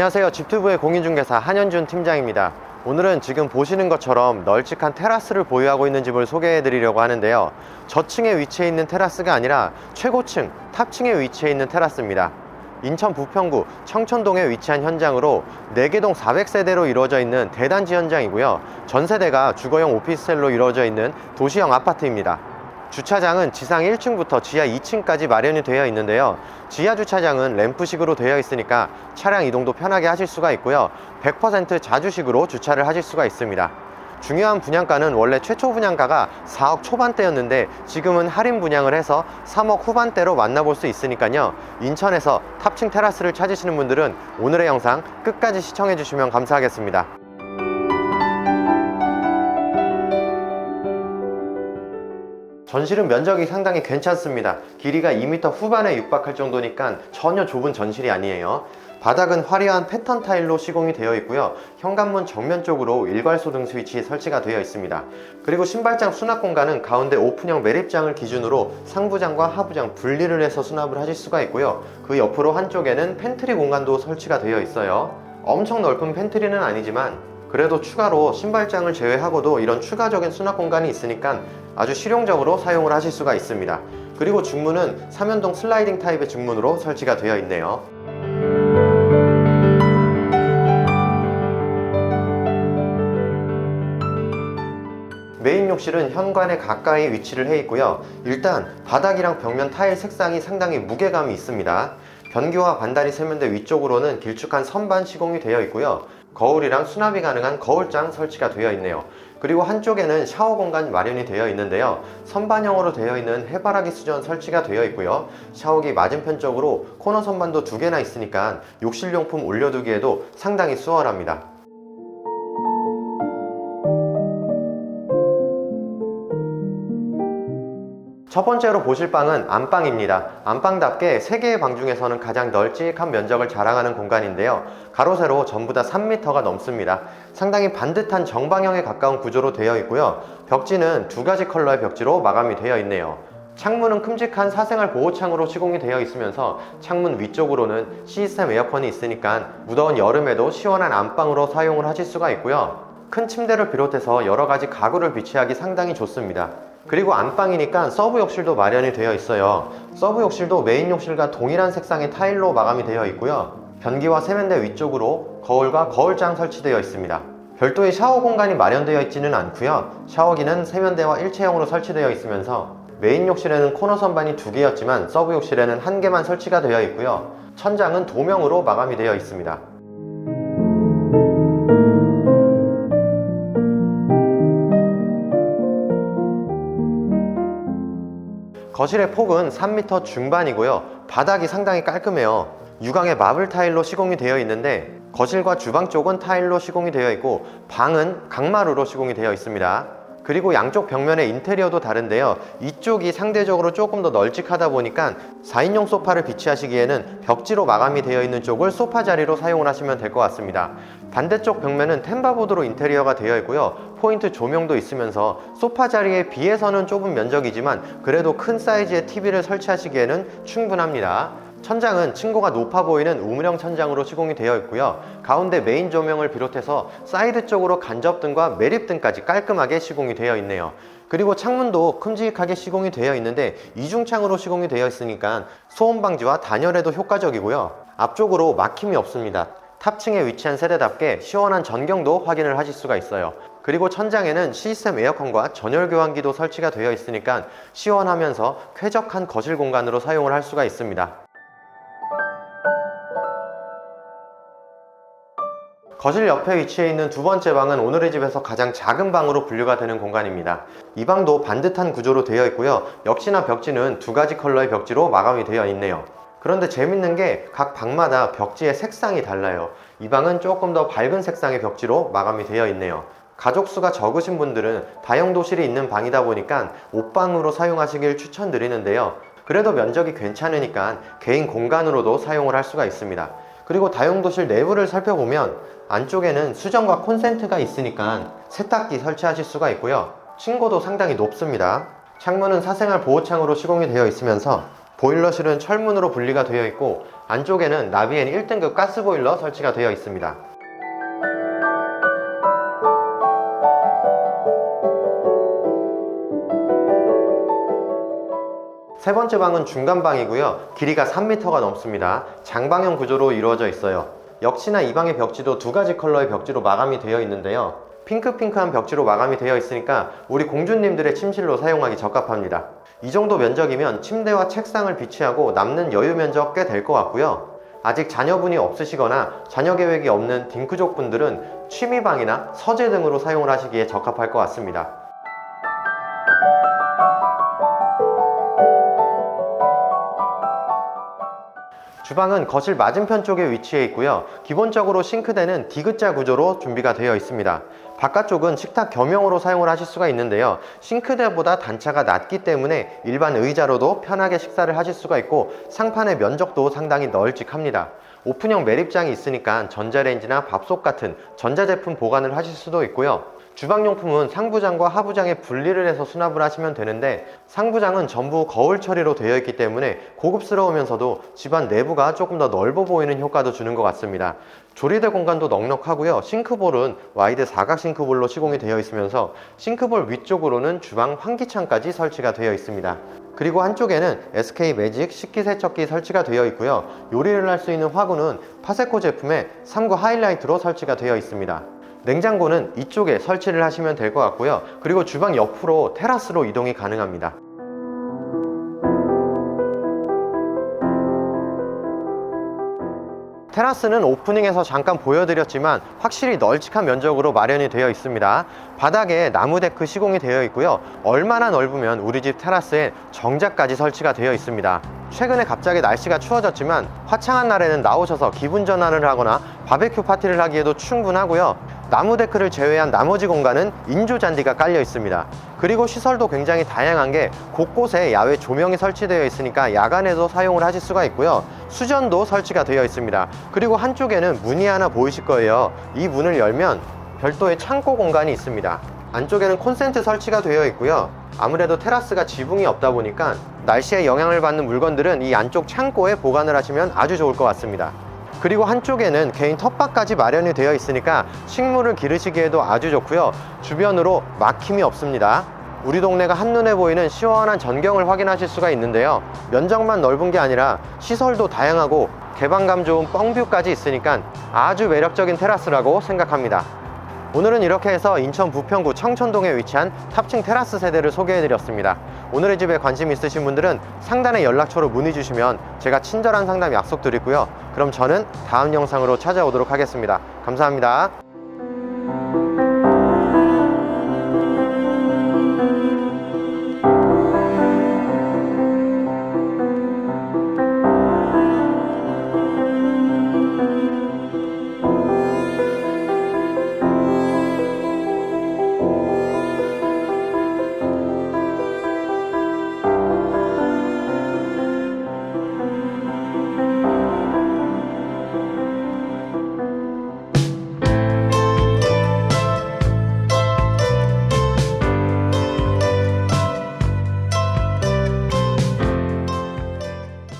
안녕하세요. 집투브의 공인중개사 한현준 팀장입니다. 오늘은 지금 보시는 것처럼 널찍한 테라스를 보유하고 있는 집을 소개해 드리려고 하는데요. 저층에 위치해 있는 테라스가 아니라 최고층, 탑층에 위치해 있는 테라스입니다. 인천 부평구 청천동에 위치한 현장으로 4개동 400세대로 이루어져 있는 대단지 현장이고요. 전세대가 주거용 오피스텔로 이루어져 있는 도시형 아파트입니다. 주차장은 지상 1층부터 지하 2층까지 마련이 되어 있는데요. 지하 주차장은 램프식으로 되어 있으니까 차량 이동도 편하게 하실 수가 있고요. 100% 자주식으로 주차를 하실 수가 있습니다. 중요한 분양가는 원래 최초 분양가가 4억 초반대였는데 지금은 할인 분양을 해서 3억 후반대로 만나볼 수 있으니까요. 인천에서 탑층 테라스를 찾으시는 분들은 오늘의 영상 끝까지 시청해 주시면 감사하겠습니다. 전실은 면적이 상당히 괜찮습니다. 길이가 2m 후반에 육박할 정도니까 전혀 좁은 전실이 아니에요. 바닥은 화려한 패턴 타일로 시공이 되어 있고요. 현관문 정면 쪽으로 일괄소 등 스위치 설치가 되어 있습니다. 그리고 신발장 수납 공간은 가운데 오픈형 매립장을 기준으로 상부장과 하부장 분리를 해서 수납을 하실 수가 있고요. 그 옆으로 한쪽에는 팬트리 공간도 설치가 되어 있어요. 엄청 넓은 팬트리는 아니지만 그래도 추가로 신발장을 제외하고도 이런 추가적인 수납 공간이 있으니까 아주 실용적으로 사용을 하실 수가 있습니다. 그리고 중문은 3연동 슬라이딩 타입의 중문으로 설치가 되어 있네요. 메인 욕실은 현관에 가까이 위치를 해 있고요. 일단 바닥이랑 벽면 타일 색상이 상당히 무게감이 있습니다. 변기와 반다리 세면대 위쪽으로는 길쭉한 선반 시공이 되어 있고요. 거울이랑 수납이 가능한 거울장 설치가 되어 있네요. 그리고 한쪽에는 샤워 공간 마련이 되어 있는데요. 선반형으로 되어 있는 해바라기 수전 설치가 되어 있고요. 샤워기 맞은편 쪽으로 코너 선반도 두 개나 있으니까 욕실용품 올려두기에도 상당히 수월합니다. 첫 번째로 보실 방은 안방입니다. 안방답게 3개의 방 중에서는 가장 널찍한 면적을 자랑하는 공간인데요. 가로 세로 전부 다 3m가 넘습니다. 상당히 반듯한 정방형에 가까운 구조로 되어 있고요. 벽지는 두 가지 컬러의 벽지로 마감이 되어 있네요. 창문은 큼직한 사생활 보호창으로 시공이 되어 있으면서 창문 위쪽으로는 시스템 에어컨이 있으니까 무더운 여름에도 시원한 안방으로 사용을 하실 수가 있고요. 큰 침대를 비롯해서 여러 가지 가구를 비치하기 상당히 좋습니다. 그리고 안방이니까 서브 욕실도 마련이 되어 있어요. 서브 욕실도 메인 욕실과 동일한 색상의 타일로 마감이 되어 있고요. 변기와 세면대 위쪽으로 거울과 거울장 설치되어 있습니다. 별도의 샤워 공간이 마련되어 있지는 않고요. 샤워기는 세면대와 일체형으로 설치되어 있으면서 메인 욕실에는 코너 선반이 두 개였지만 서브 욕실에는 한 개만 설치가 되어 있고요. 천장은 도명으로 마감이 되어 있습니다. 거실의 폭은 3m 중반이고요. 바닥이 상당히 깔끔해요. 유광의 마블 타일로 시공이 되어 있는데 거실과 주방 쪽은 타일로 시공이 되어 있고 방은 강마루로 시공이 되어 있습니다. 그리고 양쪽 벽면의 인테리어도 다른데요. 이쪽이 상대적으로 조금 더 널찍하다 보니까 4인용 소파를 비치하시기에는 벽지로 마감이 되어 있는 쪽을 소파 자리로 사용을 하시면 될 것 같습니다. 반대쪽 벽면은 템바보드로 인테리어가 되어 있고요. 포인트 조명도 있으면서 소파 자리에 비해서는 좁은 면적이지만 그래도 큰 사이즈의 TV를 설치하시기에는 충분합니다. 천장은 층고가 높아 보이는 우물형 천장으로 시공이 되어 있고요. 가운데 메인 조명을 비롯해서 사이드 쪽으로 간접등과 매립등까지 깔끔하게 시공이 되어 있네요. 그리고 창문도 큼직하게 시공이 되어 있는데 이중창으로 시공이 되어 있으니까 소음 방지와 단열에도 효과적이고요. 앞쪽으로 막힘이 없습니다. 탑층에 위치한 세대답게 시원한 전경도 확인을 하실 수가 있어요. 그리고 천장에는 시스템 에어컨과 전열 교환기도 설치가 되어 있으니까 시원하면서 쾌적한 거실 공간으로 사용을 할 수가 있습니다. 거실 옆에 위치해 있는 두 번째 방은 오늘의 집에서 가장 작은 방으로 분류가 되는 공간입니다. 이 방도 반듯한 구조로 되어 있고요. 역시나 벽지는 두 가지 컬러의 벽지로 마감이 되어 있네요. 그런데 재밌는 게 각 방마다 벽지의 색상이 달라요. 이 방은 조금 더 밝은 색상의 벽지로 마감이 되어 있네요. 가족 수가 적으신 분들은 다용도실이 있는 방이다 보니까 옷방으로 사용하시길 추천드리는데요. 그래도 면적이 괜찮으니까 개인 공간으로도 사용을 할 수가 있습니다. 그리고 다용도실 내부를 살펴보면 안쪽에는 수전과 콘센트가 있으니까 세탁기 설치하실 수가 있고요. 층고도 상당히 높습니다. 창문은 사생활 보호창으로 시공이 되어 있으면서 보일러실은 철문으로 분리가 되어 있고 안쪽에는 나비엔 1등급 가스 보일러 설치가 되어 있습니다. 세 번째 방은 중간 방이고요. 길이가 3m가 넘습니다. 장방형 구조로 이루어져 있어요. 역시나 이 방의 벽지도 두 가지 컬러의 벽지로 마감이 되어 있는데요. 핑크핑크한 벽지로 마감이 되어 있으니까 우리 공주님들의 침실로 사용하기 적합합니다. 이 정도 면적이면 침대와 책상을 비치하고 남는 여유 면적 꽤 될 것 같고요. 아직 자녀분이 없으시거나 자녀 계획이 없는 딩크족 분들은 취미방이나 서재 등으로 사용을 하시기에 적합할 것 같습니다. 주방은 거실 맞은편 쪽에 위치해 있고요. 기본적으로 싱크대는 디귿자 구조로 준비가 되어 있습니다. 바깥쪽은 식탁 겸용으로 사용을 하실 수가 있는데요. 싱크대보다 단차가 낮기 때문에 일반 의자로도 편하게 식사를 하실 수가 있고 상판의 면적도 상당히 널찍합니다. 오픈형 매립장이 있으니까 전자레인지나 밥솥 같은 전자제품 보관을 하실 수도 있고요. 주방용품은 상부장과 하부장에 분리를 해서 수납을 하시면 되는데 상부장은 전부 거울 처리로 되어 있기 때문에 고급스러우면서도 집안 내부가 조금 더 넓어 보이는 효과도 주는 것 같습니다. 조리대 공간도 넉넉하고요. 싱크볼은 와이드 사각 싱크볼로 시공이 되어 있으면서 싱크볼 위쪽으로는 주방 환기창까지 설치가 되어 있습니다. 그리고 한쪽에는 SK 매직 식기세척기 설치가 되어 있고요. 요리를 할 수 있는 화구는 파세코 제품의 3구 하이라이트로 설치가 되어 있습니다. 냉장고는 이쪽에 설치를 하시면 될 것 같고요. 그리고 주방 옆으로 테라스로 이동이 가능합니다. 테라스는 오프닝에서 잠깐 보여드렸지만 확실히 널찍한 면적으로 마련이 되어 있습니다. 바닥에 나무 데크 시공이 되어 있고요. 얼마나 넓으면 우리 집 테라스에 정자까지 설치가 되어 있습니다. 최근에 갑자기 날씨가 추워졌지만 화창한 날에는 나오셔서 기분 전환을 하거나 바베큐 파티를 하기에도 충분하고요. 나무 데크를 제외한 나머지 공간은 인조 잔디가 깔려 있습니다. 그리고 시설도 굉장히 다양한 게 곳곳에 야외 조명이 설치되어 있으니까 야간에도 사용을 하실 수가 있고요. 수전도 설치가 되어 있습니다. 그리고 한쪽에는 문이 하나 보이실 거예요. 이 문을 열면 별도의 창고 공간이 있습니다. 안쪽에는 콘센트 설치가 되어 있고요. 아무래도 테라스가 지붕이 없다 보니까 날씨에 영향을 받는 물건들은 이 안쪽 창고에 보관을 하시면 아주 좋을 것 같습니다. 그리고 한쪽에는 개인 텃밭까지 마련이 되어 있으니까 식물을 기르시기에도 아주 좋고요. 주변으로 막힘이 없습니다. 우리 동네가 한눈에 보이는 시원한 전경을 확인하실 수가 있는데요. 면적만 넓은 게 아니라 시설도 다양하고 개방감 좋은 뻥뷰까지 있으니까 아주 매력적인 테라스라고 생각합니다. 오늘은 이렇게 해서 인천 부평구 청천동에 위치한 탑층 테라스 세대를 소개해드렸습니다. 오늘의 집에 관심 있으신 분들은 상단의 연락처로 문의 주시면 제가 친절한 상담 약속드리고요. 그럼 저는 다음 영상으로 찾아오도록 하겠습니다. 감사합니다.